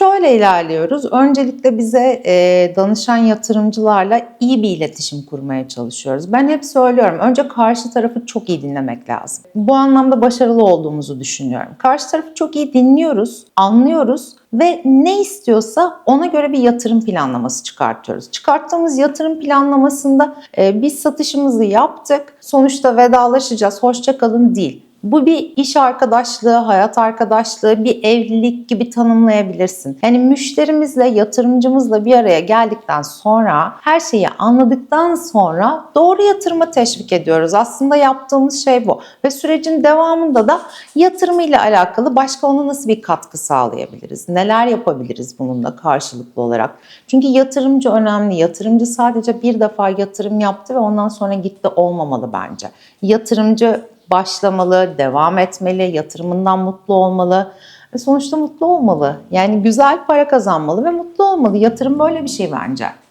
Şöyle ilerliyoruz. Öncelikle bize e, danışan yatırımcılarla iyi bir iletişim kurmaya çalışıyoruz. Ben hep söylüyorum. Önce karşı tarafı çok iyi dinlemek lazım. Bu anlamda başarılı olduğumuzu düşünüyorum. Karşı tarafı çok iyi dinliyoruz, anlıyoruz ve ne istiyorsa ona göre bir yatırım planlaması çıkartıyoruz. Çıkarttığımız yatırım planlamasında e, biz satışımızı yaptık, sonuçta vedalaşacağız, hoşça kalın değil. Bu bir iş arkadaşlığı, hayat arkadaşlığı, bir evlilik gibi tanımlayabilirsin. Yani müşterimizle, yatırımcımızla bir araya geldikten sonra, her şeyi anladıktan sonra doğru yatırıma teşvik ediyoruz. Aslında yaptığımız şey bu. Ve sürecin devamında da yatırımıyla alakalı başka ona nasıl bir katkı sağlayabiliriz? Neler yapabiliriz bununla karşılıklı olarak? Çünkü yatırımcı önemli. Yatırımcı sadece bir defa yatırım yaptı ve ondan sonra gitti olmamalı bence. Yatırımcı başlamalı, devam etmeli, yatırımından mutlu olmalı ve sonuçta mutlu olmalı. Yani güzel para kazanmalı ve mutlu olmalı. Yatırım böyle bir şey bence.